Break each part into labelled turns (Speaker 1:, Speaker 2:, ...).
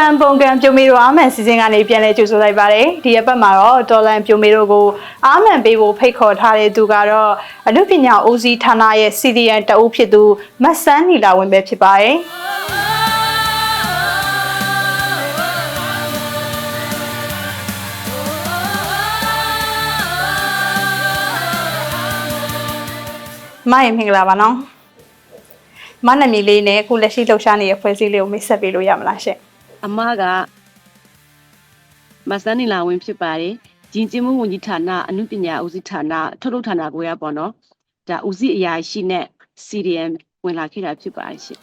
Speaker 1: လန်ပုံကံပြိုမေတို့အာမန်စီစဉ်ကနေပြန်လဲကြိုဆိုလိုက်ပါတယ်ဒီအပတ်မှာတော့ဒေါ်လန်ပြိုမေတို့ကိုအာမန်ပေးဖို့ဖိတ်ခေါ်ထားတဲ့သူကတော့အနုပညာဦးစီးဌာနရဲ့ CDN တအုပ်ဖြစ်သူမတ်ဆန်းနီလာဝင်ပဲဖြစ်ပါတယ်မယမင်္ဂလာပါနော်မနမီလေးနဲ့အခုလက်ရှိလှူရှားနေတဲ့ဖွဲ့စည်းလေးကိုမိတ်ဆက်ပေးလို့ရမလားရှင့်
Speaker 2: အမကမဆန်းနီလာဝင်ဖြစ်ပါတယ်ဂျင်ကျင်းမှုဝန်ကြီးဌာနအနုပညာဦးစီးဌာနထုတ်လုပ်ဌာနကိုရပေါ့နော်ဒါဦးစီးအရာရှိနဲ့ CDM ဝင်လာခဲ့တာဖြစ်ပါတယ်ရှင်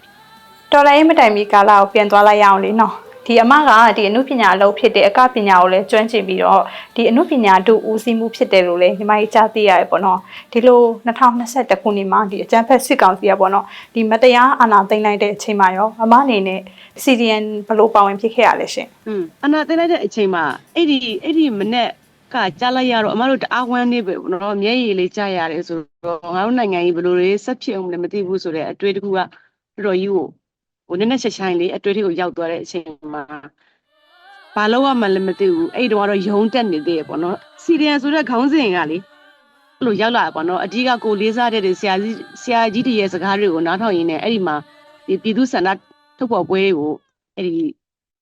Speaker 1: တော်လိုင်းမတိုင်မီကာလာကိုပြန်သွားလိုက်ရအောင်လေနော် ဒီအမကဒီအမှုပညာအလုပ်ဖြစ်တဲ့အကပညာကိုလည်းကျွမ်းကျင်ပြီးတော့ဒီအမှုပညာတို့ဦးစီးမှုဖြစ်တယ်လို့လည်းညီမကြီးကြားသိရတယ်ပေါ့နော်ဒီလို2021ခုနှစ်မှာဒီအကြံဖက်စစ်ကောင်စီကပေါ့နော်ဒီမတရားအာဏာသိမ်းလိုက်တဲ့အချိန်မှာရောအမအနေနဲ့ CDN ဘယ်လိုပါဝင်ဖြစ်ခဲ့ရလဲရှင်
Speaker 2: อืมအနာသိလိုက်တဲ့အချိန်မှာအဲ့ဒီအဲ့ဒီမနေ့ကကြားလိုက်ရတော့အမတို့တအားဝမ်းနေပဲပေါ့နော်မျက်ရည်လေးကြားရတယ်ဆိုတော့ငါတို့နိုင်ငံကြီးဘယ်လိုတွေဆက်ဖြစ်အောင်လည်းမသိဘူးဆိုတဲ့အတွေ့အကြုံကတော်တော်ကြီးကို ဟိုနည်းနည်းချက်ချိုင်းလေးအတွေ့အထိကိုရောက်သွားတဲ့အချိန်မှာဘာလို့ရမှလည်းမသိဘူးအဲ့ဒီတော့ကတော့ယုံတက်နေသေးရပေါ့နော်စီရီယန်ဆိုတဲ့ခေါင်းစဉ်ကလေအဲ့လိုရောက်လာတာပေါ့နော်အဓိကကိုလေးစားတဲ့ဆရာကြီးဆရာကြီးတွေရဲ့စကားတွေကိုနားထောင်ရင်းနဲ့အဲ့ဒီမှာဒီပြည်သူဆန္ဒထုတ်ဖော်ပွဲကိုအဲ့ဒီ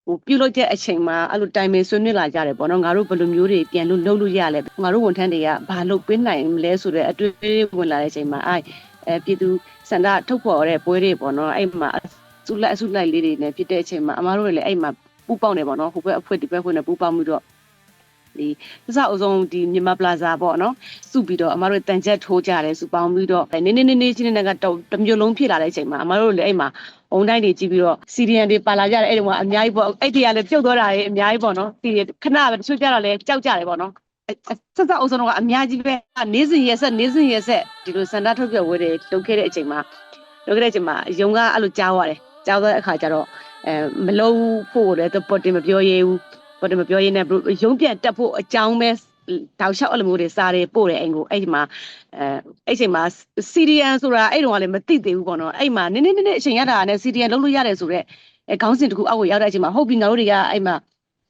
Speaker 2: ဟိုပြုတ်လိုက်တဲ့အချိန်မှာအဲ့လိုတိုင်ပင်ဆွေးနွေးလာကြတယ်ပေါ့နော်ငါတို့ဘယ်လိုမျိုးတွေပြန်လို့လုပ်လို့ရလဲငါတို့ဝန်ထမ်းတွေကဘာလုပ်ပေးနိုင်မလဲဆိုတဲ့အတွေ့အကြုံဝင်လာတဲ့အချိန်မှာအဲအဲပြည်သူစန္ဒထုတ်ဖော်တဲ့ပွဲတွေပေါ့နော်အဲ့မှာအ စုလိုက်အစုလိုက်လေးတွေနဲ့ဖြစ်တဲ့အချိန်မှာအမားတို့လည်းအဲ့မှာပူပေါက်နေပေါ့နော်ဟိုဘက်အဖွဲဒီဘက်ဖွဲနဲ့ပူပေါက်မှုတော့ဒီစစအုံဆုံးဒီမြန်မာပလာဇာပေါ့နော်စုပြီးတော့အမားတို့တန်ချက်ထိုးကြတယ်စုပေါင်းပြီးတော့နေနေနေနေချင်းနေကတော့တစ်မျိုးလုံးဖြစ်လာတဲ့အချိန်မှာအမားတို့လည်းအဲ့မှာအုံတိုင်းတွေကြည့်ပြီးတော့စီရီယန်တွေပါလာကြတယ်အဲ့ဒီကအများကြီးပေါ့အဲ့ဒီကလည်းပြုတ်သွားတာတွေအများကြီးပေါ့နော်ဒီခဏပဲတချို့ကြတော့လည်းကြောက်ကြတယ်ပေါ့နော်ဆက်ဆက်အုပ်စုံကအများကြီးပဲနေစဉ်ရက်ဆက်နေစဉ်ရက်ဆက်ဒီလိုစန္ဒထုတ်ပြဝဲတွေလုပ်ခဲ့တဲ့အချိန်မှာလုပ်ခဲ့တဲ့အချိန်မှာယုံကအဲ့လိုကြားသွားတယ် ကြားသွားတဲ့အခါကျတော့အဲမလုံးဖို့လည်းပေါ်တင်မပြောရဲဘူးပေါ်တင်မပြောရဲနဲ့ရုံးပြန်တက်ဖို့အကြောင်းပဲတောက်လျှောက်အဲ့လိုမျိုးတွေစားတယ်ပို့တယ်အိမ်ကိုအဲ့ဒီမှာအဲအဲ့ချိန်မှာစီရီယန်ဆိုတာအဲ့တုန်းကလည်းမသိသေးဘူးပေါ့နော်အဲ့မှာနည်းနည်းနည်းနည်းအချိန်ရတာနဲ့စီရီယန်လုံးလို့ရတယ်ဆိုတော့အဲခေါင်းစဉ်တစ်ခုအောက်ကိုရောက်တဲ့အချိန်မှာဟုတ်ပြီငါတို့တွေကအဲ့မှာ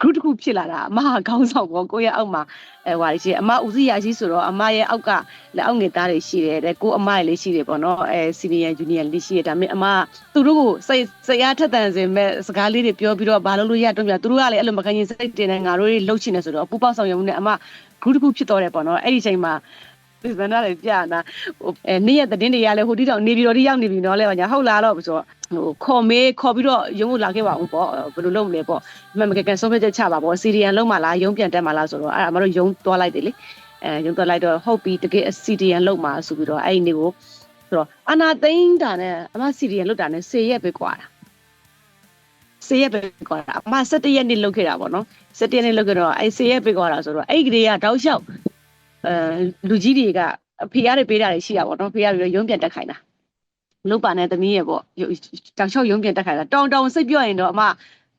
Speaker 2: group တစ်ခုဖြစ်လာတာအမဟာခေါင်းဆောင်ပေါ့ကိုယ့်ရဲ့အောက်မှာအဲဟွာရှိအမဦးစီးရရှိဆိုတော့အမရဲ့အောက်ကလက်အောက်ငယ်သားတွေရှိတယ်တဲ့ကိုအမရဲ့လေးရှိတယ်ပေါ့နော်အဲ senior junior လေးရှိတယ်ဒါပေမဲ့အမသူတို့ကိုစိတ်စိတ်အားထက်သန်စေမဲ့စကားလေးတွေပြောပြီးတော့ဘာလို့လို့ရတော့ပြသူတို့ကလည်းအဲ့လိုမခံရင်စိတ်တင်နေငါတို့တွေလှုပ်ချင်နေဆိုတော့ပူပေါက်ဆောင်ရုံနဲ့အမ group တစ်ခုဖြစ်တော့တယ်ပေါ့နော်အဲ့ဒီချိန်မှာဒီဗန္ဒလည်းပြနာဟိုအဲနေ့ရက်သတင်းတွေကလည်းဟိုတိတောင်နေပြီးတော့ဒီရောက်နေပြီနော်လဲပါညာဟုတ်လားတော့ဆိုတော့ ဟိုခေါ်မေးခေါ်ပြီးတော့ရုံးကိုလာခဲ့ပါဦးပေါ့ဘယ်လိုလုပ်မလဲပေါ့မမကကန်ဆုံးဖြတ်ချက်ချပါပေါ့စီရီယန်လုံးမလားရုံးပြန်တက်မလားဆိုတော့အဲ့ဒါမတို့ရုံးသွားလိုက်တယ်လေအဲရုံးသွားလိုက်တော့ဟုတ်ပြီတကယ်စီရီယန်လုံးမဆိုပြီးတော့အဲ့ဒီနေ့ကိုဆိုတော့အနာသိန်းတာနဲ့အမစီရီယန်လုတ်တာနဲ့10ရက်ပဲကွာတာ10ရက်ပဲကွာတာအမ17ရက်နေ့လုတ်ခဲ့တာပေါ့နော်17ရက်နေ့လုတ်ခဲ့တော့အဲ့10ရက်ပဲကွာတာဆိုတော့အဲ့ဒီကလေးကတောက်လျှောက်အဲလူကြီးတွေကအဖေရတွေပေးတာတွေရှိတာပေါ့နော်ဖေရတွေရုံးပြန်တက်ခိုင်းတာ လုတ်ပါနဲ့သမီးရဲ့ပေါ့တောက်လျှောက်ရုံးပြန်တက်ခိုင်းတာတောင်တောင်စိတ်ပြောရင်တော့အမ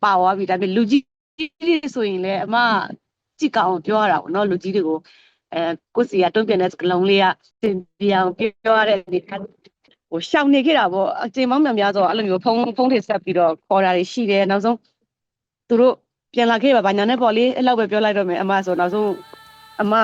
Speaker 2: ပါသွားပြီဒါပေမဲ့လူကြီးတွေဆိုရင်လည်းအမကြည့်ကောင်းပြောရတာပေါ့နော်လူကြီးတွေကိုအဲကိုစီကတုံ့ပြန်တဲ့စကလုံးလေးကသင်ပြောင်ပြောရတဲ့အနေနဲ့ဟိုရှောင်နေခဲ့တာပေါ့အချိန်မောင်းများများဆိုအဲ့လိုမျိုးဖုန်းဖုန်းတွေဆက်ပြီးတော့ခေါ်တာတွေရှိတယ်နောက်ဆုံးသူတို့ပြန်လာခဲ့ပါဘာညာနဲ့ပေါ့လေအဲ့လောက်ပဲပြောလိုက်တော့မယ်အမဆိုနောက်ဆုံးအမ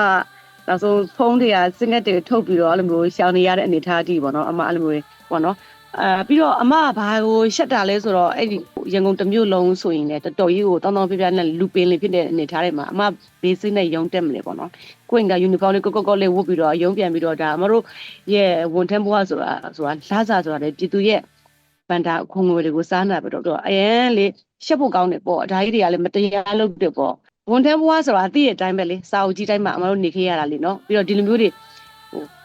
Speaker 2: နောက်ဆုံးဖုန်းတွေကစင်ကက်တွေထုတ်ပြီးတော့အဲ့လိုမျိုးရှောင်နေရတဲ့အနေအထားအထိပေါ့နော်အမအဲ့လိုမျိုး ပေါ့နော်အဲပြီးတော့အမကဘာကိုရှက်တာလဲဆိုတော့အဲ့ဒီရန်ကုန်တစ်မြို့လုံးဆိုရင်လည်းတော်တော်ကြီးကိုတောင်းတောင်းပြပြနဲ့လူပင်လေးဖြစ်တဲ့အနေထားတွေမှာအမဘေးစိနဲ့ရုံတက်မလဲပေါ့နော်ကိုင်ကယူနီဖောင်းလေးကော့ကော့ကော့လေးဝတ်ပြီးတော့ရုံပြန်ပြီးတော့ဒါအမတို့ရဲ့ဝန်ထမ်းဘဝဆိုတာဆိုတာလာစားဆိုတာလေပြည်သူရဲ့ဗန္တာခုံငွေတွေကိုစားနာပြီးတော့အရင်လေရှက်ဖို့ကောင်းတယ်ပေါ့အဒါကြီးတွေကလည်းမတရားလုပ်တယ်ပေါ့ဝန်ထမ်းဘဝဆိုတာအသိရဲ့အတိုင်းပဲလေစာအုပ်ကြီးတိုင်းမှာအမတို့နေခဲ့ရတာလေနော်ပြီးတော့ဒီလိုမျိုးတွေ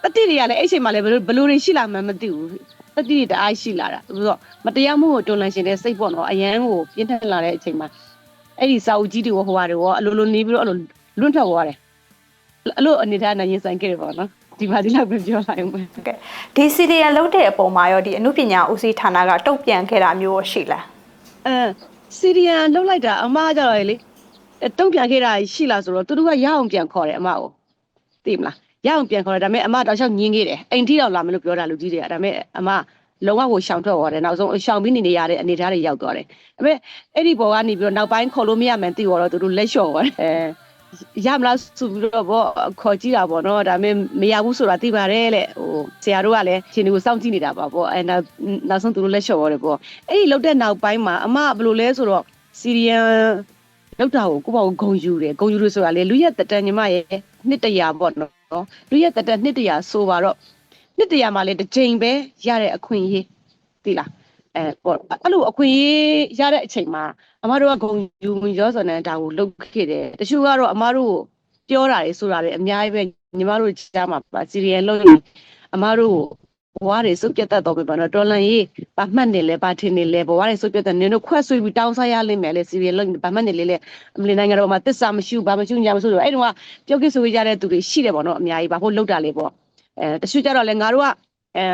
Speaker 2: ဟိုတတိတွေကလည်းအဲ့ချိန်မှာလည်းဘယ်လိုဘယ်လိုတွေရှိလာမှန်းမသိဘူး တတိတွေတအားရှိလာတာဆိုတော့မတရားမှုကိုတွန်းလှန်ရှင်တဲ့စိတ်ပေါ့နော်အရန်ကိုပြင်းထန်လာတဲ့အချိန်မှာအဲ့ဒီစာအုပ်ကြီးတွေဟိုဟာတွေရောအလိုလိုနေပြီးတော့အလိုလွန့်ထွက်သွားတယ်အဲ့လိုအနေထားနဲ့ရင်ဆိုင်ခဲ့တယ်ပေါ့နော်ဒီမှာဒီလောက်ပဲပြောလိုက်အောင်ပဲ
Speaker 1: ဟုတ်ကဲ့ဒီ CDN လုပ်တဲ့အပေါ်မှာရောဒီအမှုပညာဦးစီးဌာနကတုံ့ပြန်ခဲ့တာမျိုးရောရှိလား
Speaker 2: အဲစီရီယန်လှုပ်လိုက်တာအမကကြတော့လေအဲတုံ့ပြန်ခဲ့တာရှိလားဆိုတော့သူတို့ကရအောင်ပြန်ခေါ်တယ်အမကိုသိမလား ရအောင်ပြန်ခေါ်တယ်ဒါပေမဲ့အမတောက်လျှောက်ညင်းခဲ့တယ်အိမ်ထိတော့လာမလို့ပြောတာလူကြီးတွေကဒါပေမဲ့အမလုံးဝကိုရှောင်ထွက်သွားတယ်နောက်ဆုံးရှောင်ပြီးနေနေရတဲ့အနေအထားတွေရောက်သွားတယ်ဒါပေမဲ့အဲ့ဒီဘောကနေပြီးတော့နောက်ပိုင်းခေါ်လို့မရမှန်းသိတော့သူတို့လက်လျှော့သွားတယ်အဲရမလားဆိုပြီးတော့ဗောခေါ်ကြည့်တာဗောနော်ဒါပေမဲ့မရဘူးဆိုတာသိပါတယ်လေဟိုဆရာတို့ကလည်းရှင်တွေကိုစောင့်ကြည့်နေတာပါဗောအဲနောက်နောက်ဆုံးသူတို့လက်လျှော့သွားတယ်ဗောအဲ့ဒီလောက်တဲ့နောက်ပိုင်းမှာအမဘယ်လိုလဲဆိုတော့စီရီယန်လောက်တာကိုကိုပေါ့ဂုံယူတယ်ဂုံယူလို့ဆိုတာလေလူရက်တက်တန်ညီမရဲ့နှစ်တရာဗောနော် လူရက်တက်တန်နှစ်တရာဆိုပါတော့နှစ်တရာမှာလေတစ်ချိန်ပဲရတဲ့အခွင့်အရေးသိလားအဲပေါ့အဲ့လိုအခွင့်အရေးရတဲ့အချိန်မှာအမတို့ကဂုံယူဝင်ရောစော်နဲ့ဒါကိုလုပ်ခဲ့တယ်တချို့ကတော့အမတို့ကိုပြောတာတွေဆိုတာတွေအများကြီးပဲညီမတို့ကြားမှာပါစီရီယယ်လုပ်ရင်အမတို့ ဘဝတွေစုပ်ပြတ်တတ်တော့ပြီပေါ့နော်တော်လန်ရေးဘာမှတ်နေလဲဘာထင်နေလဲဘဝတွေစုပ်ပြတ်တဲ့နင်တို့ခွက်ဆွေးပြီးတောင်းစားရလိမ့်မယ်လေစီရီယယ်လုပ်ဘာမှတ်နေလေလေအမလီနိုင်ငံတော်မှာတစ္ဆာမရှိဘူးဘာမရှိညာမရှိဆိုအဲ့တုန်းကပြောကိဆိုရတဲ့သူတွေရှိတယ်ပေါ့နော်အများကြီးဘာဖို့လောက်တာလေပေါ့အဲတချို့ကြတော့လေငါတို့ကအဲ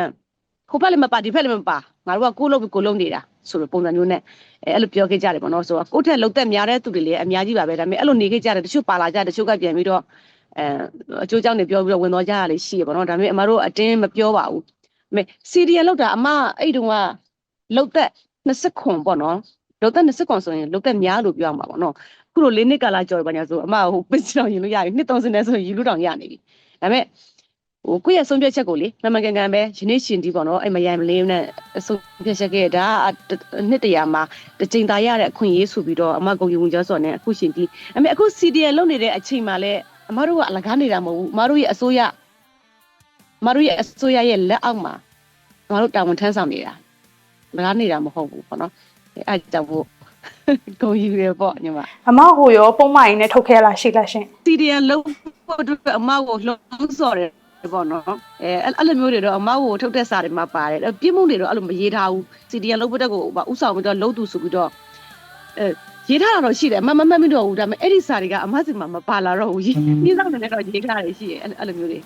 Speaker 2: ဟိုဘက်လည်းမပါဒီဘက်လည်းမပါငါတို့ကကိုလုံးပြီးကိုလုံးနေတာဆိုလိုပုံစံမျိုးနဲ့အဲအဲ့လိုပြောခဲ့ကြတယ်ပေါ့နော်ဆိုတော့ကိုယ့်ထက်လုံသက်များတဲ့သူတွေလည်းအများကြီးပါပဲဒါပေမဲ့အဲ့လိုနေခဲ့ကြတယ်တချို့ပါလာကြတချို့ကပြန်ပြီးတော့အဲအကျိုးကြောင့်နေပြောပြီးတော့ဝင်သွားကြရလေရှိရပေါ့နော်ဒါပေမဲ့အမတို့အတင်းမပြောပါဘူးဒါပေ မဲ့စီရီယယ်လောက်တာအမအဲ့တုန်းကလုံသက်20ခွန်ပေါ့နော်လုံသက်20ခွန်ဆိုရင်လုံသက်များလို့ပြောရမှာပေါ့နော်ခုလိုလေးနှစ်ကာလကြော်ပါညာဆိုအမဟိုပစ္စတော်ရင်လို့ရပြီနှစ်30နဲ့ဆိုရင်ယူလို့တောင်ရနေပြီဒါပေမဲ့ဟိုကိုယ့်ရဲ့ဆုံးဖြတ်ချက်ကိုလေမမကန်ကန်ပဲယနေ့ရှင်ဒီပေါ့နော်အဲ့မယိုင်မလေးနဲ့ဆုံးဖြတ်ချက်ခဲ့ဒါကနှစ်တရာမှာတစ်ချိန်သာရတဲ့အခွင့်အရေးဆိုပြီးတော့အမကုန်ယူဝင်ကြောစော်နဲ့အခုရှင်ဒီအမေအခု CDN လုပ်နေတဲ့အချိန်မှာလဲအမတို့ကအလကားနေတာမဟုတ်ဘူးအမတို့ရဲ့အစိုးရအ မတို့ရဲ့အစိုးရရဲ့လက်အောက်မှာအမတို့တာဝန်ထမ်းဆောင်နေတာလကားနေတာမဟုတ်ဘူးပေါ့နော်အဲအဲ့ကြောင့်မို့ကုန်ယူရပေါ့ညီမ
Speaker 1: အမဟိုရောပုံမှန်ရင်းနဲ့ထုတ်ခဲ့လားရှိလားရှင်
Speaker 2: CDN လုံးဖို့အတွက်အမကိုလှုံ့ဆော်တယ်ပေါ့နော်အဲအဲ့အဲ့လိုမျိုးတွေတော့အမကိုထုတ်တဲ့စာတွေမှာပါတယ်အဲ့ပြစ်မှုတွေတော့အဲ့လိုမရေးထားဘူး CDN လုံးဖို့တက်ကိုဥဆောင်ပြီးတော့လုံးသူဆိုပြီးတော့အဲ ရေးထားတာတော့ရှိတယ်အမမမှတ်မိတော့ဘူးဒါပေမဲ့အဲ့ဒီစာတွေကအမစီမှာမပါလာတော့ဘူးရေးနှင်းဆောင်နေတော့ရေးထားတယ်ရှိတယ်အဲ့အဲ့လိုမျိုးတွေ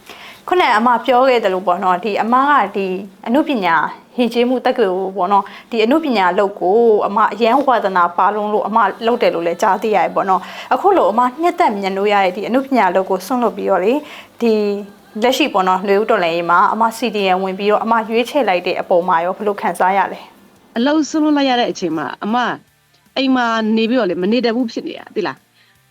Speaker 1: ခုနကအမပြောခဲ့တယ်လို့ပေါ့နော်ဒီအမကဒီအမှုပညာဟင်ကျေးမှုတက်ကိုပေါ့နော်ဒီအမှုပညာလုပ်ကိုအမအရန်ဝါသနာပါလုံးလို့အမလုပ်တယ်လို့လည်းကြားသိရတယ်ပေါ့နော်အခုလို့အမနှစ်သက်မြင်လို့ရတဲ့ဒီအမှုပညာလုပ်ကိုဆွန့်လွတ်ပြီးတော့လေဒီလက်ရှိပေါ့နော်လူဦးတော်လည်းရေးမှာအမ CDN ဝင်ပြီးတော့အမရွေးချယ်လိုက်တဲ့အပေါ်မှာရောဘယ်လိုခံစားရလဲ
Speaker 2: အလုံးဆုံးလို့လိုက်ရတဲ့အချိန်မှာအမ အိမ်မှာနေပြီးတော့လေမနေတတ်ဘူးဖြစ်နေတာသိလား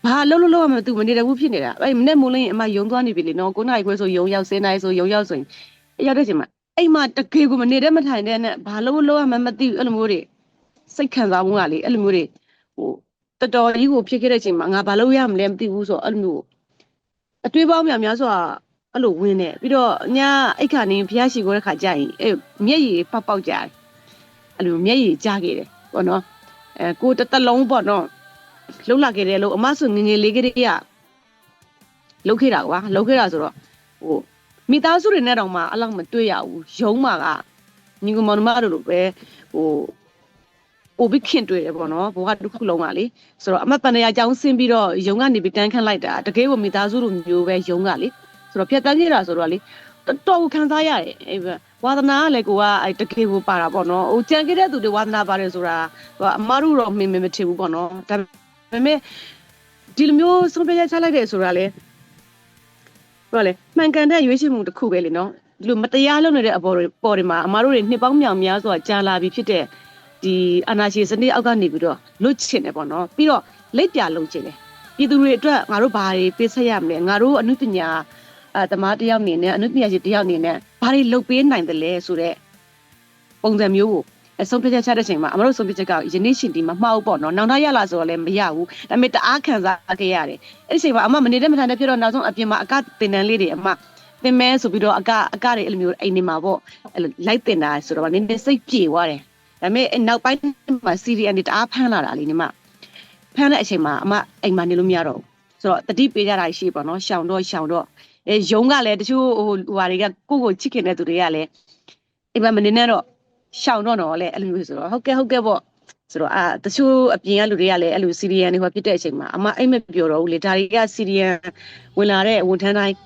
Speaker 2: ဘာလုံးလုံးလုံးမသူမနေတတ်ဘူးဖြစ်နေတာအဲ့မနေ့မိုးလင်းအမယုံသွားနေပြီလေနော်9နာရီခွဲဆိုယုံရောက်10နာရီဆိုယုံရောက်ဆိုရင်ရောက်တဲ့အချိန်မှာအိမ်မှာတကယ်ကိုမနေတတ်မထိုင်တဲ့နဲ့ဘာလုံးလုံးမှမသိဘူးအဲ့လိုမျိုးတွေစိတ်ခံစားမှုကလေအဲ့လိုမျိုးတွေဟိုတော်တော်ကြီးကိုဖြစ်ခဲ့တဲ့အချိန်မှာငါဘာလုပ်ရမလဲမသိဘူးဆိုတော့အဲ့လိုမျိုးအတွေးပေါင်းများများဆိုတာအဲ့လိုဝင်နေပြီးတော့ညအိတ်ခါနေဖျားရှိခိုးတဲ့ခါကျရင်အဲ့မျက်ရည်ပေါက်ပေါက်ကြတယ်အဲ့လိုမျက်ရည်ကြားခဲ့တယ်ပေါ့နော် အဲကိုတစ်တလုံးပေါ့နော်လှုပ်လာခဲ့တယ်လို့အမဆိုငငယ်လေးကလေးကလှုပ်ခဲ့တာကွာလှုပ်ခဲ့တာဆိုတော့ဟိုမိသားစုတွေနဲ့တောင်မှအဲ့လောက်မတွေ့ရဘူးရုံးမှာကညီကောင်မောင်နှမတို့လိုပဲဟိုပိုပြီးခင်တွေ့တယ်ပေါ့နော်ဘဝတစ်ခုလုံးကလေဆိုတော့အမပန်ရအကြောင်းဆင်းပြီးတော့ရုံကနေပြီးတန်းခန့်လိုက်တာတကယ်ကိုမိသားစုလိုမျိုးပဲရုံးကလေဆိုတော့ဖြတ်တန်းခဲ့တာဆိုတော့လေတော်တော်ခံစားရတယ်အဲ့ ဝါသနာကလည်းကိုကအဲ့တကယ်ကိုပါတာပေါ့နော်ဟိုကြံခဲ့တဲ့သူတွေဝါသနာပါတယ်ဆိုတာဟိုအမတို့တော့မင်းမမထင်ဘူးပေါ့နော်ဒါပေမဲ့ဒီလိုမျိုးဆုံးဖြတ်ချက်ချလိုက်တယ်ဆိုတာလေဟိုလေမှန်ကန်တဲ့ရွေးချယ်မှုတစ်ခုပဲလေနော်ဒီလိုမတရားလုပ်နေတဲ့အပေါ်တွေပေါ်တွေမှာအမတို့တွေနှစ်ပေါင်းမြောင်များစွာကြာလာပြီဖြစ်တဲ့ဒီအနာရှင်စနစ်အောက်ကနေပြီးတော့လွတ်ချင်တယ်ပေါ့နော်ပြီးတော့လက်ပြလုံးချင်တယ်ပြည်သူတွေအတွက်ငါတို့ဘာတွေပေးဆက်ရမလဲငါတို့အမှုပညာ အဲတမားတယောက်အနေနဲ့အမှုပညာရှင်တယောက်အနေနဲ့ဘာတွေလုပ်ပေးနိုင်တယ်လဲဆိုတော့ပုံစံမျိုးကိုအဆုံးဖြတ်ချက်ချတဲ့ချိန်မှာအမတို့ဆုံးဖြတ်ချက်ကယနေ့ရှင်ဒီမှာမှားဘူးပေါ့နော်နောင်တရလာဆိုတော့လည်းမရဘူးဒါပေမဲ့တအားခံစားခဲ့ရတယ်အဲ့ဒီချိန်မှာအမမနေတဲ့မထိုင်တဲ့ဖြစ်တော့နောက်ဆုံးအပြင်မှာအကတင်တန်းလေးတွေအမသင်မဲဆိုပြီးတော့အကအကတွေအဲ့လိုမျိုးအိမ်နေမှာပေါ့အဲ့လိုလိုက်တင်တာဆိုတော့နည်းနည်းစိတ်ပြေသွားတယ်ဒါပေမဲ့အဲ့နောက်ပိုင်းမှာ CDN တွေတအားဖမ်းလာတာလေညီမဖမ်းတဲ့အချိန်မှာအမအိမ်မှာနေလို့မရတော့ဘူးဆိုတော့တတိပေးကြတာရှိပေါ့နော်ရှောင်တော့ရှောင်တော့ အဲယုံကလည်းတချို့ဟိုဟိုဟာတွေကကိုယ့်ကိုချစ်ခင်တဲ့သူတွေကလည်းအိမ်မှာမနေနဲ့တော့ရှောင်တော့တော့လေအဲ့လိုမျိုးဆိုတော့ဟုတ်ကဲ့ဟုတ်ကဲ့ပေါ့ဆိုတော့အာတချို့အပြင်ကလူတွေကလည်းအဲ့လို CDN တွေဟောဖြစ်တဲ့အချိန်မှာအမအိမ်မပြောတော့ဘူးလေဒါတွေက CDN ဝင်လာတဲ့ဝန်ထမ်းတိုင်း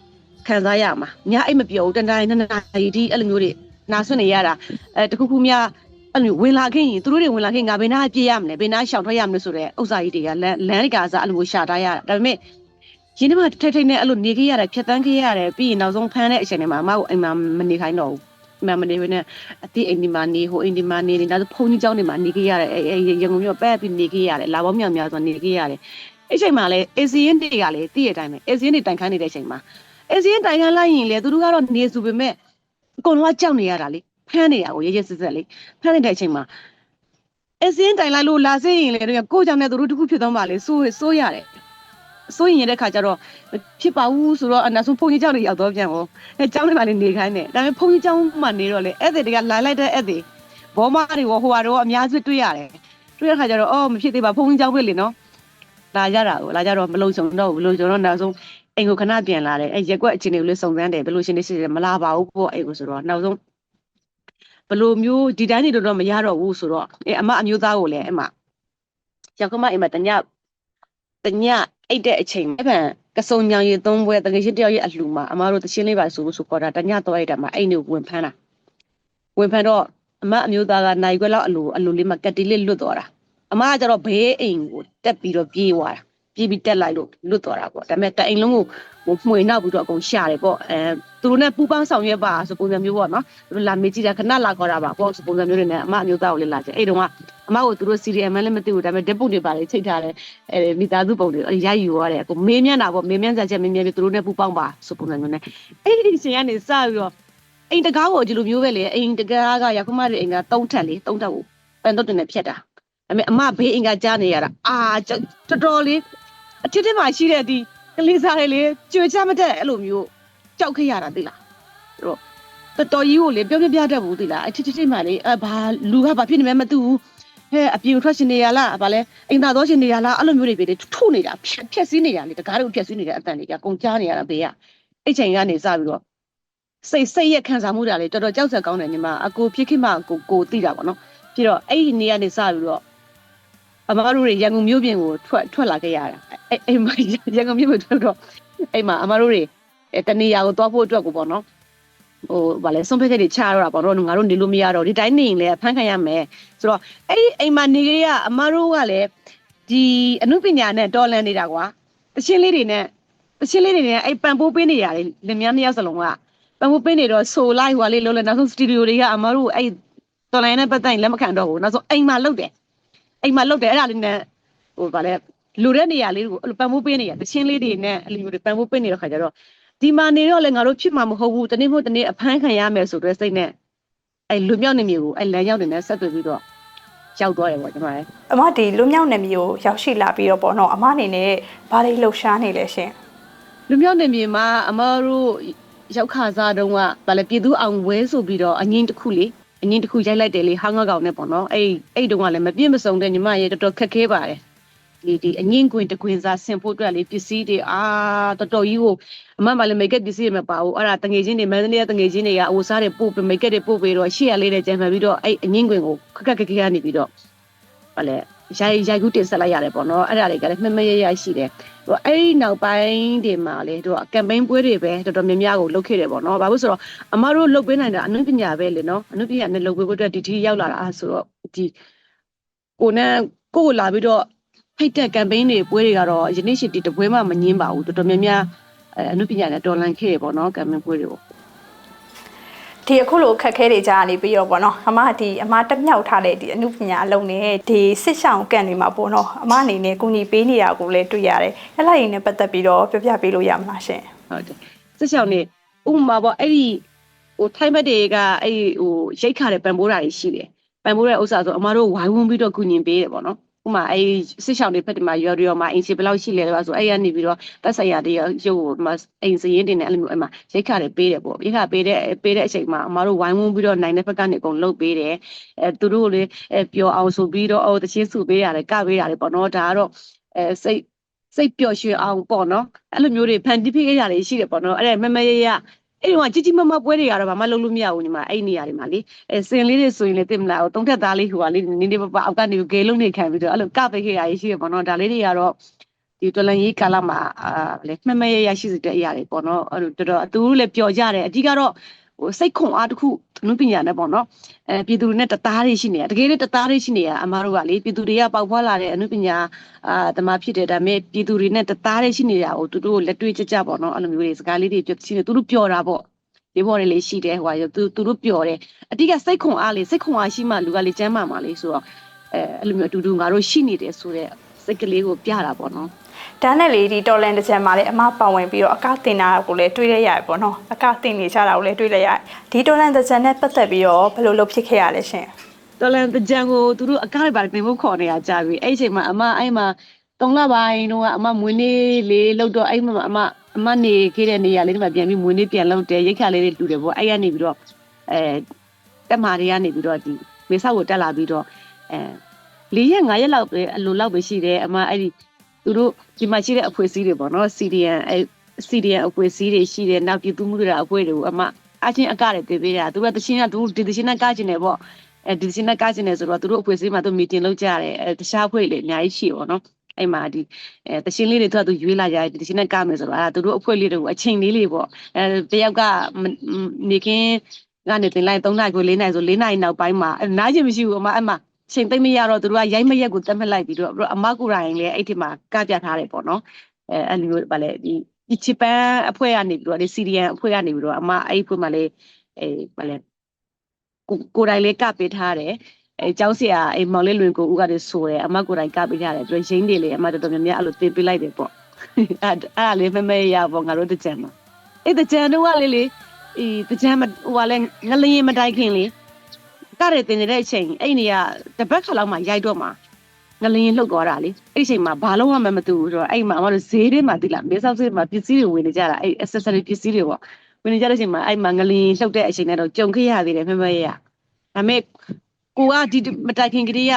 Speaker 2: ခံစားရမှာညာအိမ်မပြောဘူးတန်တိုင်းနှစ်နာရီဒီအဲ့လိုမျိုးတွေနာဆွနေရတာအဲတခုခုများအဲ့လိုဝင်လာခင်ရင်သူတို့တွေဝင်လာခင်ငါဘယ်နာပြေးရမလဲဘယ်နာရှောင်ထွက်ရမလဲဆိုတော့ဥစ္စာကြီးတွေကလမ်းလမ်းတွေကစားအဲ့လိုမျိုးရှာထားရတာဒါပေမဲ့ ရင်းနှီးမှထိတ်ထိတ်နဲ့အဲ့လိုနေခဲ့ရတယ်ဖြတ်တန်းခဲ့ရတယ်ပြီးရင်နောက်ဆုံးဖမ်းတဲ့အချိန်တွေမှာအမကိုအိမ်မှာမနေခိုင်းတော့ဘူး မမနေဘဲနဲ့အတိအိမ်ဒီမှာနေဟိုအိမ်ဒီမှာနေနေဒါဆိုဖုန်းကြီးเจ้าနေမှာနေခဲ့ရတယ်အဲအဲရန်ကုန်မြို့ပဲပြီးနေခဲ့ရတယ်လာပေါင်းမြောင်များဆိုနေခဲ့ရတယ်အဲ့ချိန်မှာလေအေစီရင်တွေကလေတည့်ရတိုင်းပဲအေစီရင်တွေတိုင်ခန်းနေတဲ့အချိန်မှာအေစီရင်တိုင်ခန်းလိုက်ရင်လေသူတို့ကတော့နေစုပေမဲ့အကုန်လုံးကကြောက်နေရတာလေဖမ်းနေရကိုရရစစ်စစ်လေဖမ်းနေတဲ့အချိန်မှာအေစီရင်တိုင်လိုက်လို့လာစင်းရင်လေတို့ကကိုကြောင့်လည်းသူတို့တစ်ခုဖြစ်သွားပါလေစိုးစိုးရတယ် စိုးရင်ရတဲ့ခါကျတော့ဖြစ်ပါဘူးဆိုတော့အနာဆုံးဖုန်းကြီးကြောက်နေရောက်တော့ပြန်ဟောအဲကြောင်းနေမှလည်းနေခိုင်းတယ်ဒါပေမဲ့ဖုန်းကြီးကြောင်းမှနေတော့လေဧည့်သည်တွေကလာလိုက်တဲ့ဧည့်သည်ဘောမတွေဟိုဟာတော့အများစုတွေ့ရတယ်တွေ့ရတဲ့ခါကျတော့အော်မဖြစ်သေးပါဖုန်းကြီးကြောင်းပဲလေနော်လာကြတာကိုလာကြတော့မလုံချုံတော့ဘူးမလုံချုံတော့နောက်ဆုံးအိမ်ကိုခဏပြန်လာတယ်အဲရက်ကွက်အခြေအနေကိုလည်းစုံစမ်းတယ်ဘယ်လိုရှင်နေရှိတယ်မလာပါဘူးပေါ့အဲ့ကိုဆိုတော့နောက်ဆုံးဘယ်လိုမျိုးဒီတိုင်းနေတော့မရတော့ဘူးဆိုတော့အဲအမအမျိုးသားကိုလည်းအမရောက်ကမအိမ်မှာတညတည အိတ်တဲ့အချိန်အဲ့ဗန်ကစုံညောင်ရီသုံးပွဲတကယ်ရှိတယောက်ရဲ့အလှူမှာအမတို့တချင်းလေးပါဆိုလို့ဆိုခေါ်တာတညတော့လိုက်တာမှာအိမ်ကိုဝင်ဖမ်းတာဝင်ဖမ်းတော့အမအမျိုးသားကနိုင်ခွက်လောက်အလိုအလိုလေးမှာကက်တီလေးလွတ်သွားတာအမကကျတော့ဘေးအိမ်ကိုတက်ပြီးတော့ပြေးသွားတာ ပြေးပြီးတက်လိုက်လို့လွတ်သွားတာပေါ့ဒါပေမဲ့တအိမ်လုံးကိုဟိုမှွေနောက်ပြီးတော့အကုန်ရှာတယ်ပေါ့အဲသူတို့နဲ့ပူပန်းဆောင်ရွက်ပါဆိုပုံစံမျိုးပေါ့နော်သူတို့လာမေးကြည့်တာခဏလာခေါ်တာပါပေါ့ဆိုပုံစံမျိုးတွေနဲ့အမအမျိုးသားကိုလည်းလာကြအဲ့တုန်းကအမကိုသူတို့ CDM လည်းမသိဘူးဒါပေမဲ့ဓာတ်ပုံတွေပါလေချိန်ထားတယ်အဲမိသားစုပုံတွေရယူရတယ်ကိုမေးမြန်းတာပေါ့မေးမြန်းစားချက်မေးမြန်းပြီးသူတို့နဲ့ပူပေါင်းပါဆိုပုံစံမျိုးနဲ့အဲ့ဒီရှင်ကနေစပြီးတော့အိမ်တကားကိုဒီလိုမျိုးပဲလေအိမ်တကားကရခမတွေအိမ်က၃ထက်လေ၃ထက်ကိုပန်တော့တင်နဲ့ဖြတ်တာဒါပေမဲ့အမဘေးအိမ်ကကြားနေရတာအာတော်တော်လေး အထစ်ထစ်မှရှိတဲ့ဒီကလေးစားလေးလေကြွေချမတက်အဲ့လိုမျိုးကြောက်ခဲ့ရတာသိလားအဲ့တော့တော်တော်ကြီးကိုလေပြောပြပြတတ်ဘူးသိလားအထစ်ထစ်မှလေအဘာလူကဘာဖြစ်နေမှမသိဘူးဟဲ့အပြင်ထွက်ရှင်နေရလားဗာလဲအိမ်သာတော့ရှင်နေရလားအဲ့လိုမျိုးတွေပဲလေထုနေတာဖြက်ဖြက်စီးနေတာလေတကားတွေကိုဖြက်စီးနေတဲ့အတန်တွေကကုန်ကြားနေရတာဘေးကအဲ့ချိန်ကနေစပြီးတော့စိတ်စိတ်ရက်ခံစားမှုတာလေတော်တော်ကြောက်စက်ကောင်းတယ်ညီမအကိုဖြစ်ခင်မှကိုကိုသိတာပေါ့နော်ပြီးတော့အဲ့ဒီနေရာနေစပြီးတော့ အမတို့တွေရန်ကုန်မြို့ပြင်ကိုထွက်ထွက်လာခဲ့ရတာအဲ့အဲ့မှာရန်ကုန်မြို့ပြင်ထွက်တော့အဲ့မှာအမတို့တွေအဲတနေရာကိုသွားဖို့အတွက်ကိုပေါ့နော်ဟိုဗာလဲဆုံးဖြတ်ချက်တွေချရတော့တာပေါ့နော်ငါတို့နေလို့မရတော့ဒီတိုင်းနေရင်လည်းဖမ်းခံရမယ်ဆိုတော့အဲ့ဒီအိမ်မှာနေကြရအမတို့ကလည်းဒီအမှုပညာနဲ့တော်လန်နေတာကွာတချင်းလေးတွေနဲ့တချင်းလေးတွေနဲ့အဲ့ပန်ပိုးပေးနေရတယ်လင်မယားနှစ်ယောက်စလုံးကပန်ပိုးပေးနေတော့ဆိုလိုက်ဟွာလေးလုံးလဲနောက်ဆုံးစတူဒီယိုတွေကအမတို့အဲ့တော်လန်နဲ့ပတ်သက်ရင်လက်မခံတော့ဘူးနောက်ဆုံးအိမ်မှာလုတ်တယ် အိမ်မှာလုတ်တယ်အဲ့ဒါလေးနဲ့ဟိုဗာလဲလူတဲ့နေရာလေးကိုအဲ့လိုပန်ပိုးပေးနေရတချင်းလေးတွေနဲ့အဲ့လိုမျိုးတွေပန်ပိုးပေးနေတဲ့ခါကျတော့ဒီမှာနေတော့လေငါတို့ဖြစ်မှာမဟုတ်ဘူးတနေ့မဟုတ်တနေ့အဖမ်းခံရမယ်ဆိုတော့စိတ်နဲ့အဲ့လူမြောက်နေမျိုးကိုအဲ့လမ်းရောက်နေနဲ့ဆက်သွယ်ပြီးတော့ရောက်သွားတယ်ပေါ့ကျွန်မလည်း
Speaker 1: အမဒီလွမြောက်နယ်မျိုးရောက်ရှိလာပြီးတော့ပေါ့နော်အမအနေနဲ့ဘာလေးလှုပ်ရှားနေလဲရှင်
Speaker 2: လူမြောက်နေမြေမှာအမတို့ရောက်ခါစားတုန်းကဗာလဲပြည်သူအောင်ဝဲဆိုပြီးတော့အငင်းတစ်ခုလေ အငင်းတစ်ခုရိုက်လိုက်တယ်လေဟောင်းငေါကောင်နဲ့ပေါ့နော်အဲ့အဲ့တုန်းကလည်းမပြည့်မစုံတဲ့ညီမရေတော်တော်ခက်ခဲပါတယ်ဒီဒီအငင်းကွင်တကွင်စားဆင်ဖို့အတွက်လေပစ္စည်းတွေအာတော်တော်ကြီးကိုအမမလည်းမိတ်ကပ်ပစ္စည်းတွေမပါဘူးအဲ့ဒါတငယ်ချင်းတွေမန္တလေးကတငယ်ချင်းတွေကအဝစားတွေပို့ပြီးမိတ်ကပ်တွေပို့ပြီးတော့ရှေ့ရလေးတွေကြံဖန်ပြီးတော့အဲ့အငင်းကွင်ကိုခက်ခက်ခက်ခဲကနေပြီးတော့ဗာလဲ ရိုက်ရိုက်ကူးတင်ဆက်လိုက်ရတယ်ပေါ့နော်အဲ့ဒါတွေကလည်းမှမရရရှိတယ်ဟိုအဲ့ဒီနောက်ပိုင်းတွေမှာလေတို့ကမ်ပိန်းပွဲတွေပဲတော်တော်များများကိုလုပ်ခဲ့တယ်ပေါ့နော်။ဘာလို့ဆိုတော့အမတို့လုပ်ပေးနိုင်တာအနုပညာပဲလေနော်။အနုပညာနဲ့လုပ်ပေးဖို့အတွက်ဒီဒီရောက်လာတာအဲ့ဆိုတော့ဒီကိုနဲ့ကိုကိုလာပြီးတော့ဖိတ်တဲ့ကမ်ပိန်းတွေပွဲတွေကတော့ယနေ့ရှိတီတပွဲမှမငင်းပါဘူးတော်တော်များများအဲအနုပညာနဲ့တော်လန်ခဲ့ရပေါ့နော်ကမ်ပိန်းပွဲတွေကို
Speaker 1: ဒီအခုလိုအခက်အခဲတွေကြားနေပြီးတော့ပေါ့နော်အမဒီအမတက်မြောက်ထားတဲ့ဒီအမှုပညာအလုံးနဲ့ဒီစစ်ဆောင်ကန်တွေမှာပေါ့နော်အမအနေနဲ့ကုညီပေးနေတာကိုလည်းတွေ့ရတယ်အဲ့လိုက်ရင်လည်းပတ်သက်ပြီးတော့ပြောပြပေးလို့ရမလားရှင်
Speaker 2: ဟုတ်တယ်စစ်ချောင်းနေဥပမာပေါ့အဲ့ဒီဟိုထိုင်းဘက်တွေကအဲ့ဒီဟိုရိတ်ခါတဲ့ပံပိုးတာတွေရှိတယ်ပံပိုးတဲ့ဥစ္စာဆိုအမတို့ဝိုင်းဝန်းပြီးတော့ကုညင်ပေးတယ်ပေါ့နော် ဥပမာအဲ့ဒီစစ်ချောင်းတွေဖက်တမှာရွာရွာမှာအင်စီဘယ်လောက်ရှိလဲလဲဆိုအဲ့ရနေပြီးတော့တက်ဆိုင်ရာတွေရုပ်ကိုမအိမ်စရင်တင်နေအဲ့လိုမျိုးအဲ့မှာရိတ်ခါတွေပေးတယ်ပေါ့ရိတ်ခါပေးတဲ့ပေးတဲ့အချိန်မှာအမတို့ဝိုင်းဝန်းပြီးတော့နိုင်တဲ့ဘက်ကနေအကုန်လုပ်ပေးတယ်အဲသူတို့ကိုလေအဲပျော်အောင်ဆိုပြီးတော့အော်တချင်းစုပေးရတယ်ကပေးရတယ်ပေါ့နော်ဒါကတော့အဲစိတ်စိတ်ပျော်ရွှင်အောင်ပေါ့နော်အဲ့လိုမျိုးတွေဖန်တီးပေးရတာတွေရှိတယ်ပေါ့နော်အဲ့ဒါမမရရ အဲ့ဒီကကြီးကြီးမမပွဲတွေကတော့ဘာမှလုပ်လို့မရဘူးညီမအဲ့ဒီနေရာတွေမှာလေအဲစင်လေးတွေဆိုရင်လည်းသိမလားဟိုတုံးထက်သားလေးဟိုကလေးနင်းနေပပအောက်ကနေဂေလုံးနေခံပြီးတော့အဲ့လိုကပေးခဲ့ရရေးရှိတယ်ပေါ့နော်ဒါလေးတွေကတော့ဒီတော်လန်ရေးကာလမှာအာလေမမရရရှိစေတဲ့အရာတွေပေါ့နော်အဲ့လိုတော်တော်အတူတူလည်းပျော်ကြတယ်အဓိကတော့ ဟိုစိတ်ခွန်အားတစ်ခုနုပညာနဲ့ပေါ့နော်အဲပြည်သူတွေနဲ့တသားတွေရှိနေတာတကယ်လည်းတသားတွေရှိနေတာအမားတို့ကလေပြည်သူတွေကပေါက်ဖွာလာတဲ့အနုပညာအာတမဖြစ်တယ်ဒါပေမဲ့ပြည်သူတွေနဲ့တသားတည်းရှိနေတာကိုသူတို့လက်တွေ့ကြကြပေါ့နော်အဲ့လိုမျိုးတွေစကားလေးတွေပြောရှိနေသူတို့ပြောတာပေါ့ဒီဘော်တွေလေးရှိတယ်ဟိုကသူသူတို့ပျော်တယ်အတိကစိတ်ခွန်အားလေးစိတ်ခွန်အားရှိမှလူကလေးကျမ်းမာမှာလေးဆိုတော့အဲအဲ့လိုမျိုးအတူတူငါတို့ရှိနေတယ်ဆိုတော့စိတ်ကလေးကိုပြတာပေါ့နော်
Speaker 1: ဒါနဲ့လေဒီတော်လန်တစ်ချက်မှာလည်းအမပါဝင်ပြီးတော့အကတင်တာကိုလည်းတွေးရရတယ်ပေါ့နော်အကတင်နေကြတာကိုလည်းတွေးရရတယ်ဒီတော်လန်တစ်ချက်နဲ့ပတ်သက်ပြီးတော့ဘယ်လိုလုပ်ဖြစ်ခဲ့ရလဲရှင်
Speaker 2: တော်လန်တကြံကိုသူတို့အကားတွေပါတင်ဖို့ခေါ်နေရကြပြီအဲ့ဒီအချိန်မှာအမအဲ့မှာ၃လပိုင်းတော့အမမွေးနေ့လေးလောက်တော့အဲ့မှာအမအမနေခဲ့တဲ့နေရာလေးတွေမှာပြန်ပြီးမွေးနေ့ပြန်လောက်တယ်ရိတ်ခါလေးတွေတူတယ်ပေါ့အဲ့ကနေပြီးတော့အဲတက်မာတွေကနေပြီးတော့ဒီမေဆောက်ကိုတက်လာပြီးတော့အဲ၄ရက်၅ရက်လောက်ပဲအလိုလောက်ပဲရှိတယ်အမအဲ့ဒီ သူတို့ဒီမှာရှိတဲ့အဖွဲ့အစည်းတွေပေါ့နော် CDN အဲ CDN အဖွဲ့အစည်းတွေရှိတယ်နောက်ပြည်သူမှုတွေအဖွဲ့တွေကိုအမအချင်းအကတွေတည်ပေးတာသူကတချင်းကသူဒီတချင်းကကကျင်တယ်ပေါ့အဲဒီစင်းနဲ့ကကျင်နေဆိုတော့သူတို့အဖွဲ့အစည်းမှာသူမီတင်လုပ်ကြရတယ်အဲတခြားအဖွဲ့တွေလည်းအများကြီးရှိပါတော့အဲ့မှာဒီအဲတချင်းလေးတွေသူကသူရွေးလာကြတယ်ဒီတချင်းနဲ့ကမယ်ဆိုတော့အဲသူတို့အဖွဲ့လေးတွေကိုအချိန်လေးလေးပေါ့အဲတယောက်ကနေခင်းကနေတင်လိုက်3နိုင်ကို4နိုင်ဆို4နိုင်နောက်ပိုင်းမှာနားချင်မရှိဘူးအမအမ ချိန်သိမ့်မရတော့သူတို့ကရိုက်မရက်ကိုတက်မှတ်လိုက်ပြီးတော့အမကိုယ်တိုင်လည်းအဲ့ဒီမှာကပြထားတယ်ပေါ့နော်အဲအဲ့လိုမျိုးဗာလေဒီဒီချစ်ပန်အဖွဲ့ကနေပြီးတော့ဒီ CDN အဖွဲ့ကနေပြီးတော့အမအဲ့ဒီအဖွဲ့မှာလည်းအဲဗာလေကိုကိုယ်တိုင်လေးကပေးထားတယ်အဲကျောင်းဆရာအိမ်မောင်လေးလွင်ကိုဦးကတည်းဆိုတယ်အမကိုယ်တိုင်ကပေးထားတယ်ပြီးတော့ရင်းတွေလေးအမတော်တော်များများအဲ့လိုတင်ပေးလိုက်တယ်ပေါ့အဲ့အဲ့ဒါလေးမမဲရပေါ့ငါတို့တကြံမှာအဲ့တကြံတော့ကလေးလေအေးတကြံမဟိုကလည်းငလျင်မတိုက်ခင်လေ ကရတင်နေတဲ့အချိန်အဲ့နေကတပတ်ခါလောက်မှရိုက်တော့မှာငလျင်လှုပ်သွားတာလေအဲ့ဒီအချိန်မှာဘာလို့မှမတူဘူးဆိုတော့အဲ့မှာအမတို့ဈေးထဲမှာတိလာမေဆောက်ဈေးမှာပစ္စည်းတွေဝင်နေကြတာအဲ့ accessory ပစ္စည်းတွေပေါ့ဝင်နေကြတဲ့အချိန်မှာအဲ့မှာငလျင်လှုပ်တဲ့အချိန်နဲ့တော့ကြုံခဲ့ရသေးတယ်မမဲရဒါပေမဲ့ကိုကဒီမတိုင်ခင်ကလေးက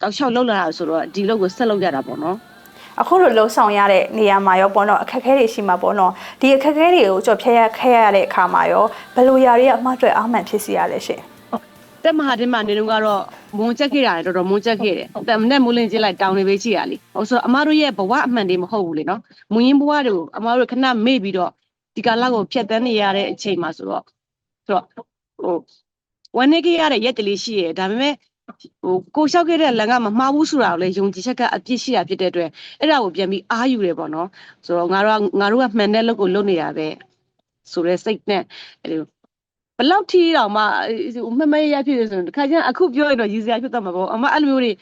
Speaker 2: တောက်လျှောက်လောက်လာတာဆိုတော့ဒီလောက်ကိုဆက်လောက်ရတာပေါ့နော်
Speaker 1: အခုလိုလှုံ့ဆော်ရတဲ့နေရာမှာရောပေါ့နော်အခက်အခဲတွေရှိမှာပေါ့နော်ဒီအခက်အခဲတွေကိုကြော်ဖြတ်ရခဲရတဲ့အခါမှာရောဘယ်လိုຢာတွေကအမအတွက်အာမန်ဖြစ်စီရလဲရှင်
Speaker 2: တက်မဟာတင်းမှာနေတော့ကတော့မုံချက်ခဲ့တာတော်တော်မုံချက်ခဲ့တယ်တမနဲ့မူးလင်းကျလိုက်တောင်းနေပဲရှိရလीဟိုဆိုတော့အမတို့ရဲ့ဘဝအမှန်တွေမဟုတ်ဘူးလေနော်မူရင်းဘဝတွေကိုအမတို့ခဏမေ့ပြီးတော့ဒီကာလကိုဖြတ်တန်းနေရတဲ့အချိန်မှာဆိုတော့ဆိုတော့ဟိုဝန်နေခဲ့ရတဲ့ရက်ကလေးရှိရဒါပေမဲ့ဟိုကိုလျှောက်ခဲ့တဲ့လန်ကမမှားဘူးဆိုတာကိုလည်းယုံကြည်ချက်ကအပြစ်ရှိတာဖြစ်တဲ့အတွက်အဲ့ဒါကိုပြန်ပြီးအားယူတယ်ပေါ့နော်ဆိုတော့ငါတို့ကငါတို့ကမှန်တဲ့လုပ်ကိုလုပ်နေတာပဲဆိုရဲစိတ်နဲ့အဲ့လို ဘလောက်ထီတောင်မှမမရဖြစ်ဆိုရင်တခါကျရင်အခုပြောရင်တော့ရည်စရာဖြစ်တော့မှာပေါ့အမအဲ့လိုမျိုးတွေ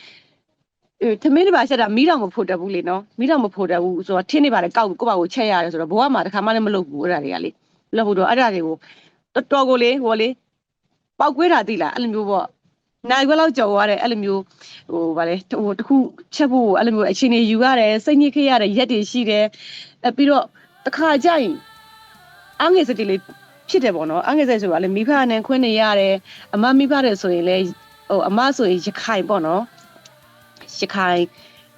Speaker 2: အဲသမင်းတွေပါချက်တာမီးတောင်မဖို့တတ်ဘူးလေနော်မီးတောင်မဖို့တတ်ဘူးဆိုတော့ထင်းနေပါလေကောက်ကိုယ့်ဘာကိုချက်ရတယ်ဆိုတော့ဘဝမှာတခါမှလည်းမလုပ်ဘူးအဲ့ဒါတွေကလေလုပ်ဖို့တော့အဲ့ဒါတွေကိုတော်တော်ကိုလေဟိုလေပောက်ကွေးတာသိလားအဲ့လိုမျိုးပေါ့နိုင်ခွဲလောက်ကြော်သွားတယ်အဲ့လိုမျိုးဟိုဗာလေဟိုတခုချက်ဖို့အဲ့လိုမျိုးအချိန်ကြီးယူရတယ်စိတ်ညစ်ခဲ့ရတယ်ရက်တွေရှိတယ်အဲပြီးတော့တခါကျရင်အငယ်စတိလေး ဖြစ်တယ်ပေါ့နော်အငယ်ဆက်ဆိုတာလေမိဖနဲ့ခွင့်နေရတယ်အမမိဖတယ်ဆိုရင်လေဟိုအမဆိုရင်ရခိုင်ပေါ့နော်ရခိုင်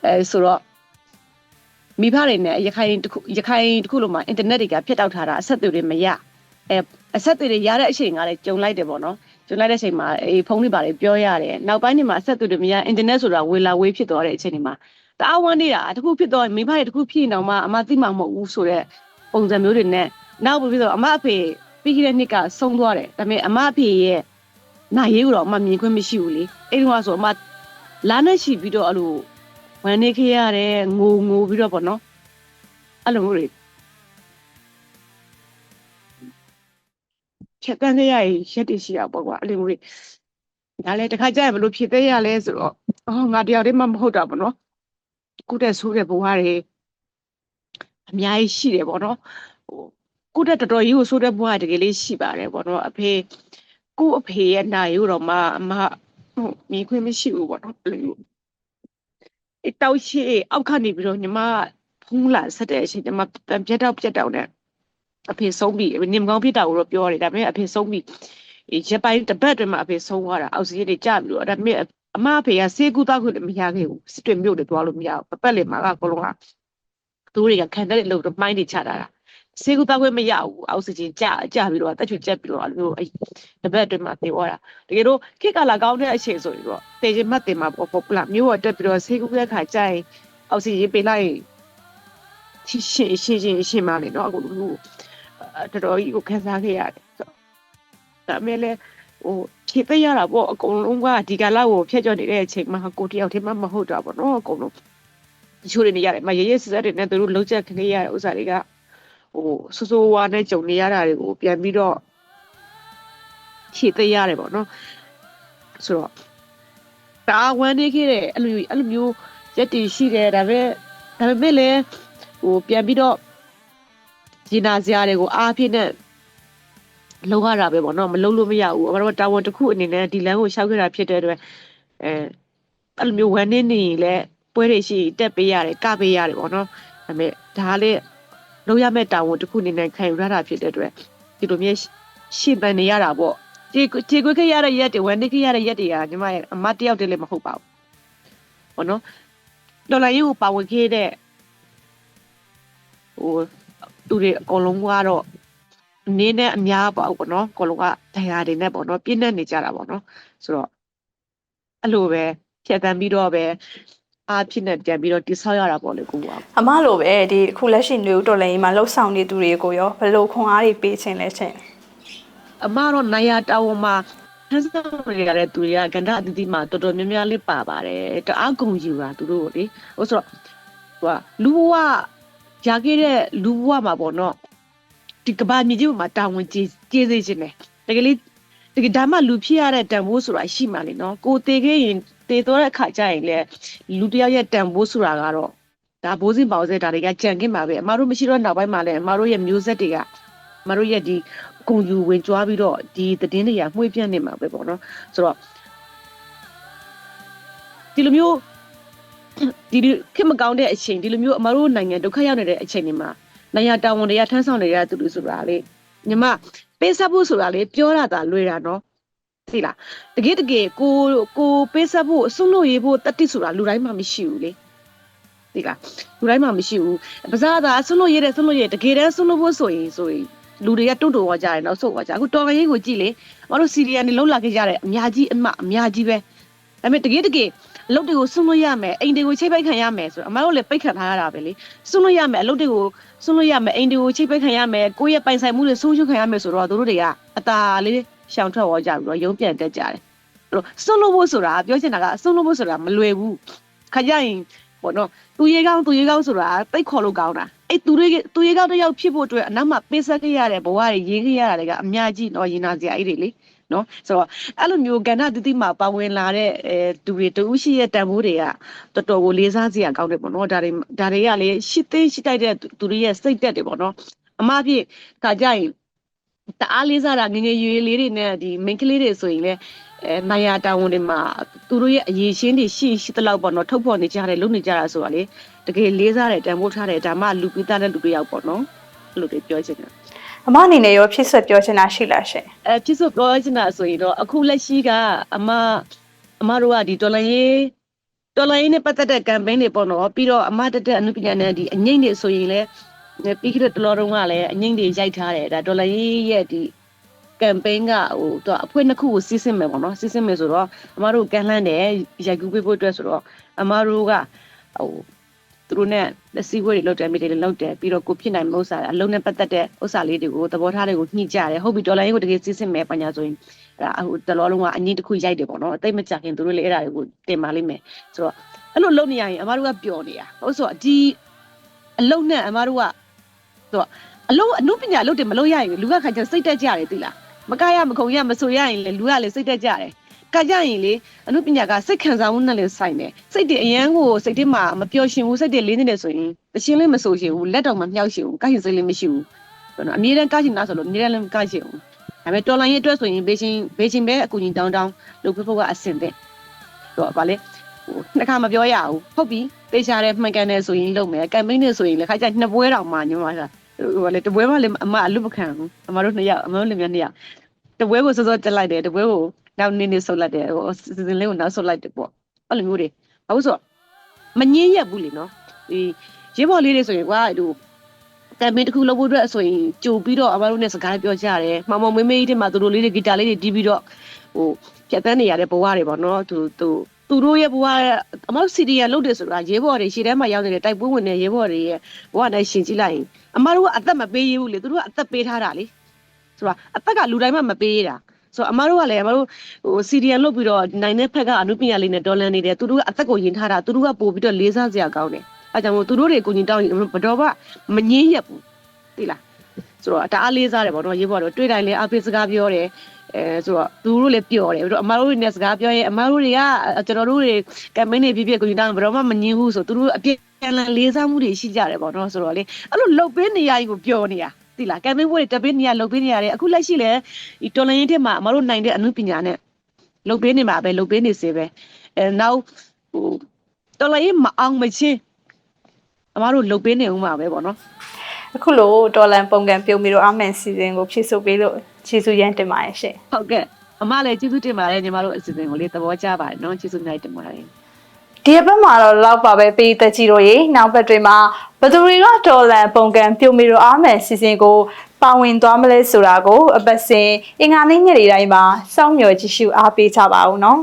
Speaker 2: အဲဆိုတော့မိဖတွေနဲ့ရခိုင်တစ်ခုရခိုင်တစ်ခုလုံးမှာအင်တာနက်တွေကဖြတ်တောက်ထားတာအဆက်အသွယ်တွေမရအဲအဆက်အသွယ်တွေရတဲ့အချိန်ကလည်းကြုံလိုက်တယ်ပေါ့နော်ကြုံလိုက်တဲ့အချိန်မှာအေးဖုန်းတွေပါတယ်ပြောရတယ်နောက်ပိုင်းတွေမှာအဆက်အသွယ်တွေမရအင်တာနက်ဆိုတာဝေလာဝေးဖြစ်သွားတဲ့အချိန်တွေမှာတအားဝမ်းနေတာတစ်ခုဖြစ်သွားရင်မိဖတွေတစ်ခုဖြစ်နေတော့မှအမသိမှာမဟုတ်ဘူးဆိုတော့ပုံစံမျိုးတွေနဲ့နောက်ပြီးတော့အမအဖေ ပြီးခဲ့တဲ့နှစ်ကဆုံးသွားတယ်ဒါပေမဲ့အမအဖေရဲ့နိုင်ရေးကိုတော့အမမြင်ခွင့်မရှိဘူးလေအဲ့ဒီကဆိုအမလာနဲ့ရှိပြီးတော့အဲ့လိုဝန်နေခဲ့ရတယ်ငိုငိုပြီးတော့ပေါ့နော်အဲ့လိုမျိုးတွေချက်တန်းခဲ့ရရင်ရက်တည်ရှိတာပေါ့ကွာအဲ့လိုမျိုးတွေဒါလည်းတစ်ခါကျရင်ဘယ်လိုဖြစ်သေးရလဲဆိုတော့အော်ငါတယောက်တည်းမှမဟုတ်တာပေါ့နော်ကုတဲ့ဆိုးတဲ့ဘဝတွေအများကြီးရှိတယ်ပေါ့နော်ဟို ကိုတက်တော်တော်ကြီးကိုဆိုးတဲ့ဘဝတကယ်လေးရှိပါတယ်ပေါ့နော်အဖေကိုအဖေရဲ့နိုင်ရို့တော့မှအမဟုတ်မြင်ခွင့်မရှိဘူးပေါ့နော်အဲ့လိုမျိုးအတောက်ရှိအောက်ကနေပြီးတော့ညီမဖုံးလာဆက်တဲ့အချိန်ညီမပြတ်တော့ပြတ်တော့နဲ့အဖေဆုံးပြီနေမကောင်းဖြစ်တာကိုတော့ပြောတယ်ဒါပေမဲ့အဖေဆုံးပြီရက်ပိုင်းတစ်ပတ်တည်းမှာအဖေဆုံးသွားတာအောက်ဆီဂျင်တွေကျပြီးတော့ဒါပေမဲ့အမအဖေကဆေးကူတောက်ခွင့်မရခဲ့ဘူးစစ်တွေမြို့တွေသွားလို့မရဘူးပပတ်လေမှာကအကုန်လုံးကသူတွေကခံတဲ့လို့တော့မိုင်းတွေချတာတာ ဆေးကုသခွင့်မရဘူးအောက်ဆီဂျင်ကျကျပြီးတော့တက်ချွကျက်ပြီးတော့အဲ့လိုအဲ့တပတ်အတွင်းမှာသေသွားတာတကယ်တော့ခေတ်ကာလကောင်းတဲ့အချိန်ဆိုရင်တော့တေချင်မှတ်တင်မှာပေါ့ပေါ့ပလာမျိုးဝတက်ပြီးတော့ဆေးကုတဲ့ခါကျရင်အောက်ဆီဂျင်ပေးလိုက်ချစ်ရှင်ရှင်ရှင်ရှင်မလေးတော့အခုလိုတော်တော်ကြီးကိုခန်းစားခဲ့ရတယ်ဒါမဲ့လည်းဟိုဖြည့်ပေးရတာပေါ့အကုန်လုံးကဒီကာလကိုဖျက်ကျော်နေတဲ့အချိန်မှာကိုတယောက်တည်းမှမဟုတ်တာပေါ့နော်အကုန်လုံးတချို့တွေနေရတယ်မရရစစတွေနဲ့သူတို့လုံးချက်ခနေရတဲ့ဥစ္စာတွေက ဟိုဆူဆူဝါနဲ့ကြုံနေရတာတွေကိုပြန်ပြီးတော့ဖြည့်သိမ်းရတယ်ပေါ့နော်ဆိုတော့တအားဝမ်းနေခဲ့တဲ့အဲ့လိုအဲ့လိုမျိုးရက်တည်ရှိတယ်ဒါပေမဲ့ဒါပေမဲ့လည်းဟိုပြန်ပြီးတော့ဂျီနာစရာတွေကိုအားဖြည့်နဲ့လောက်ရတာပဲပေါ့နော်မလုံးလို့မရဘူးအမတို့တာဝန်တစ်ခုအနေနဲ့ဒီလမ်းကိုရှောက်ခဲ့တာဖြစ်တဲ့အတွက်အဲအဲ့လိုမျိုးဝမ်းနေနေရင်လည်းပွဲတွေရှိရင်တက်ပေးရတယ်ကပေးရတယ်ပေါ့နော်ဒါပေမဲ့ဒါကလည်း လုံးရမဲ့တာဝန်တစ်ခုအနေနဲ့ခံယူရတာဖြစ်တဲ့အတွက်ဒီလိုမျိုးရှင်းပန်နေရတာပေါ့ခြေခြေခွေးခဲ့ရတဲ့ရက်တွေဝမ်းနေခဲ့ရတဲ့ရက်တွေကညီမရဲ့အမတ်တယောက်တည်းလည်းမဟုတ်ပါဘူးပေါ့နော်တော်လိုင်းရေးကိုပါဝင်ခဲ့တဲ့ဟိုသူတွေအကုန်လုံးကတော့အနေနဲ့အများပေါ့ပေါ့နော်အကုန်လုံးကတရားတွေနဲ့ပေါ့နော်ပြည့်နေနေကြတာပေါ့နော်ဆိုတော့အဲ့လိုပဲဖြတ်တန်းပြီးတော့ပဲ အားဖြစ်နေပြန်ပြီးတော့တိဆောက်ရတာပေါ့လေကိုက
Speaker 1: အမလိုပဲဒီအခုလက်ရှိနေဦးတော်လည်းမှာလှုပ်ဆောင်နေသူတွေကိုရောဘယ်လိုခွန်အားတွေပေးခြင်းလဲချင်း
Speaker 2: အမတော့နိုင်ရတာဝန်မှာဟန်ဆောင်ရရတဲ့သူတွေကကန္ဓာအသီးသီးမှာတော်တော်များများလေးပါပါတယ်တအားကုန်ယူတာသူတို့ကိုလေဟိုဆိုတော့ဟိုကလူဘဝရခဲ့တဲ့လူဘဝမှာပေါ့နော်ဒီကဘာမြေကြီးပေါ်မှာတာဝန်ကြီးကြီးစေခြင်းတယ်တကယ်လေးတကယ်ဒါမှလူဖြစ်ရတဲ့တန်ဖိုးဆိုတာရှိမှလေနော်ကိုတေခဲ့ရင် တေတော့တဲ့အခါကျရင်လေလူတစ်ယောက်ရဲ့တန်ဖိုးဆိုတာကတော့ဒါဘိုးစင်ပေါစဲဒါတွေကကြံခဲ့မှာပဲအမတို့မရှိတော့နောက်ပိုင်းမှာလည်းအမတို့ရဲ့မျိုးဆက်တွေကအမတို့ရဲ့ဒီဂုံယူဝင်ကြွားပြီးတော့ဒီသတင်းတွေကမှွေးပြန့်နေမှာပဲပေါ့နော်ဆိုတော့ဒီလိုမျိုးဒီလိုခက်မကောင်းတဲ့အချိန်ဒီလိုမျိုးအမတို့နိုင်ငံဒုက္ခရောက်နေတဲ့အချိန်တွေမှာနိုင်ငံတာဝန်တွေကထမ်းဆောင်နေရတဲ့သူတွေဆိုတာလေညီမပေးဆက်ဖို့ဆိုတာလေပြောရတာလွယ်တာနော် သိလားတကယ်တကယ်ကိုကိုပေးဆက်ဖို့အစွန်းလို့ရေးဖို့တတိဆိုတာလူတိုင်းမှမရှိဘူးလေသိလားလူတိုင်းမှမရှိဘူးပါစားတာအစွန်းလို့ရေးတယ်စွန်းလို့ရေးတကယ်တမ်းစွန်းလို့ဖို့ဆိုရင်ဆိုရင်လူတွေကတွန့်တွန့်သွားကြတယ်နောက်ဆုတ်သွားကြအခုတော်ကရေးကိုကြည့်လေမတို့စီရီယန်နေလုံးလာခဲ့ကြတယ်အများကြီးအမအများကြီးပဲဒါပေမဲ့တကယ်တကယ်အလုပ်တွေကိုစွန့်လို့ရမယ်အိမ်တွေကိုချိတ်ပိတ်ခံရမယ်ဆိုတော့အမတို့လည်းပိတ်ခံထားရတာပဲလေစွန့်လို့ရမယ်အလုပ်တွေကိုစွန့်လို့ရမယ်အိမ်တွေကိုချိတ်ပိတ်ခံရမယ်ကိုယ့်ရဲ့ပိုင်ဆိုင်မှုတွေဆုံးရှုံးခံရမယ်ဆိုတော့တို့တွေကအသာလေး ရှောင်ထွက်သွားကြပြီးတော့ရုံးပြန်တက်ကြတယ်အဲ့တော့စွန့်လို့ဖို့ဆိုတာပြောချင်တာကစွန့်လို့ဖို့ဆိုတာမလွယ်ဘူးခကြရင်ပေါ့နော်သူရေကောင်းသူရေကောင်းဆိုတာတိတ်ခေါ်လို့ကောင်းတာအဲ့သူတွေသူရေကောင်းတစ်ယောက်ဖြစ်ဖို့အတွက်အနောက်မှာပေးဆက်ခဲ့ရတဲ့ဘဝတွေရေးခဲ့ရတာတွေကအများကြီးတော့ရင်နာစရာအဲ့တွေလေနော်ဆိုတော့အဲ့လိုမျိုးကဏ္ဍတတိမှာပါဝင်လာတဲ့အဲသူတွေတူရှိရဲ့တန်ဖိုးတွေကတော်တော်ကိုလေးစားစရာကောင်းတယ်ပေါ့နော်ဒါတွေဒါတွေကလေရှစ်သိရှိတိုက်တဲ့သူတွေရဲ့စိတ်တက်တွေပေါ့နော်အမဖြစ်ခါကြရင် တအားလေးစားတာငငယ်ရွယ်လေးတွေနဲ့ဒီ main ကလေးတွေဆိုရင်လေအဲနိုင်ယာတာဝန်တွေမှာသူတို့ရဲ့အရေးရှင်းတွေရှိရှိတလောက်ပေါ့နော်ထုတ်ဖော်နေကြတယ်လုပ်နေကြတာဆိုတာလေတကယ်လေးစားတယ်တန်ဖိုးထားတယ်ဒါမှလူပိသားတဲ့လူတွေရောက်ပေါ့နော်အဲ့လိုတွေပြောချင်တယ်
Speaker 1: အမအနေနဲ့ရောဖြစ်ဆက်ပြောချင်တာရှိလားရှင်
Speaker 2: အဲပြစ်စုံပြောချင်တာဆိုရင်တော့အခုလက်ရှိကအမအမတို့ကဒီတော်လိုင်းရေးတော်လိုင်းရေးနဲ့ပတ်သက်တဲ့ campaign တွေပေါ့နော်ပြီးတော့အမတက်တဲ့အမှုပညာနဲ့ဒီအငိမ့်တွေဆိုရင်လည်း ပြီးခဲ့တဲ့တလောတုန်းကလည်းအငိမ့်တွေရိုက်ထားတယ်ဒါတော်လိုင်းရေးရဲ့ဒီ campaign ကဟိုတော့အဖွဲ့နှစ်ခုကိုစီးဆင်းမယ်ပေါ့နော်စီးဆင်းမယ်ဆိုတော့အမတို့ကန်လှမ်းတယ်ရိုက်ကူးပေးဖို့အတွက်ဆိုတော့အမတို့ကဟိုသူတို့နဲ့လက်စီဝဲတွေလောက်တယ်မိတွေလောက်တယ်ပြီးတော့ကိုဖြစ်နိုင်မလို့ဥစ္စာအလုံးနဲ့ပတ်သက်တဲ့ဥစ္စာလေးတွေကိုသဘောထားတွေကိုညှိကြတယ်ဟုတ်ပြီဒေါ်လာရင်းကိုတကယ်စီးဆင်းမယ်ပညာဆိုရင်အဲ့ဒါဟိုတလောလုံးကအငင်းတစ်ခုရိုက်တယ်ပေါ့နော်အသိမကြခင်သူတို့လည်းအဲ့ဒါတွေကိုတင်ပါလိမ့်မယ်ဆိုတော့အဲ့လိုလုပ်နေရရင်အမတို့ကပျော်နေတာဟုတ်ဆိုတော့ဒီအလုံးနဲ့အမတို့က ဆိုတော့အလုံးအနုပညာလုပ်တယ်မလုပ်ရရင်လူကခါကျစိတ်တက်ကြတယ်သိလားမကရမခုံရမဆိုရရင်လေလူကလည်းစိတ်တက်ကြတယ်ကကြရင်လေအနုပညာကစိတ်ခံစားမှုနဲ့လည်းဆိုင်တယ်စိတ်တွေအရန်ကိုစိတ်တွေမှာမပျော်ရှင်ဘူးစိတ်တွေလေးနေတယ်ဆိုရင်တခြင်းလေးမဆိုရှင်ဘူးလက်တော့မမြောက်ရှင်ဘူးကရှင်စိတ်လေးမရှိဘူးဘယ်နော်အမြဲတမ်းကရှင်လားဆိုလို့အမြဲတမ်းလည်းမကရှင်ဘူးဒါပေမဲ့တော်လိုင်းရဲ့အတွက်ဆိုရင်ဘေးချင်းဘေးချင်းပဲအကူကြီးတောင်းတောင်းလုပ်ဖို့ကအဆင်သင့်တော့ဗာလေဟို နှစ်ခါမပြောရဘူးဟုတ်ပြီတေချာတဲ့မှန်ကန်တယ်ဆိုရင်လုပ်မယ်ကမ်ပိန်းနဲ့ဆိုရင်လည်းခါကျနှစ်ပွဲတောင်မှညမကဟိုလေတပွဲမှလည်းအမအလွတ်မခံဘူးအမတို့နှစ်ယောက်အမတို့လည်းနှစ်ယောက်တပွဲကိုစောစောတက်လိုက်တယ်တပွဲကိုနောက်နေ့နေ့ဆုတ်လိုက်တယ်ဟိုစီစဉ်လေးကိုနောက်ဆုတ်လိုက်တယ်ပေါ့အဲ့လိုမျိုးတွေဘာလို့ဆိုတော့မငင်းရက်ဘူးလေနော်ဒီရေးပေါ်လေးတွေဆိုရင်ကွာဟိုကမ်ပိန်းတစ်ခုလုပ်ဖို့အတွက်ဆိုရင်ကြိုပြီးတော့အမတို့နဲ့စကားပြောကြရတယ်မှောင်မှောင်မေးမေးတဲ့မှာသူတို့လေးတွေဂီတာလေးတွေတီးပြီးတော့ဟိုဖြတ်တန်းနေရတဲ့ဘဝတွေပေါ့နော်သူသူ သူတို့ရဲ့ဘဝအမောက်စီဒီယန်လုပ်တယ်ဆိုတာရေးဘော်တွေရှေ့ထဲမှာရောက်နေတဲ့တိုက်ပွဲဝင်တဲ့ရေးဘော်တွေရဲ့ဘဝနဲ့ရှင်ကြည့်လိုက်ရင်အမတို့ကအသက်မပေးရဘူးလေသူတို့ကအသက်ပေးထားတာလေဆိုတာအသက်ကလူတိုင်းမှမပေးရတာဆိုတော့အမတို့ကလည်းအမတို့ဟိုစီဒီယန်လုပ်ပြီးတော့နိုင်တဲ့ဖက်ကအနုပညာလေးနဲ့ဒေါ်လာနေတယ်သူတို့ကအသက်ကိုယင်ထားတာသူတို့ကပို့ပြီးတော့လေးစားစရာကောင်းတယ်အဲကြောင့်မို့သူတို့တွေကိုညီတောင်းရင်ဘတော်ကမငင်းရက်ဘူးသိလားဆိုတော့တအားလေးစားတယ်ပေါ့နော်ရေးဘော်တော့တွေ့တိုင်းလည်းအဖေစကားပြောတယ် အဲဆိုတော့သူတို့လည်းပျော်တယ်ပြီးတော့အမတို့တွေနဲ့စကားပြောရင်အမတို့တွေကကျွန်တော်တို့တွေကမ်ပိန်းတွေပြပြကိုယူတောင်းဘယ်တော့မှမငင်းဘူးဆိုသူတို့အပြည့်အလန်လေးစားမှုတွေရှိကြတယ်ပေါ့နော်ဆိုတော့လေအဲ့လိုလှုပ်ပေးနေရကြီးကိုပျော်နေတာသိလားကမ်ပိန်းပွဲတွေတက်ပေးနေရလှုပ်ပေးနေရတယ်အခုလက်ရှိလည်းဒီတော်လိုင်းရင်ထဲမှာအမတို့နိုင်တဲ့အမှုပညာနဲ့လှုပ်ပေးနေမှာပဲလှုပ်ပေးနေစေပဲအဲနောက်ဟိုတော်လိုင်းရင်မအောင်မချင်းအမတို့လှုပ်ပေးနေဦးမှာပဲပေါ့နော်
Speaker 1: အခုလိုတော်လန်ပုံကံပြုံးပြီးတော့အမန်စီစဉ်ကိုဖြည့်ဆို့ပေးလို့ ကျေးဇူးရမ်းတင်ပါတယ်ရှင်
Speaker 2: ဟုတ်ကဲ့အမလည်းကျေးဇူးတင်ပါတယ်ညီမတို့အစီအစဉ်ကိုလေးသဘောကျပါတယ်နော်ကျေးဇူးများတင်ပါတယ်
Speaker 1: ဒီအပတ်မှာတော့လောက်ပါပဲပေးသက်ကြီးတို့ရေနောက်ဘက်တွေမှာဘယ်သူတွေကတော်လန်ပုံကံပြုံးပြီးတော့အမန်စီစဉ်ကိုပါဝင်သွားမလဲဆိုတာကို အပတ်စဉ်အင်္ဂါနေ့ညနေတိုင်းမှာစောင့်မျှော်ကြည့်ရှုအားပေးကြပါဦးနော်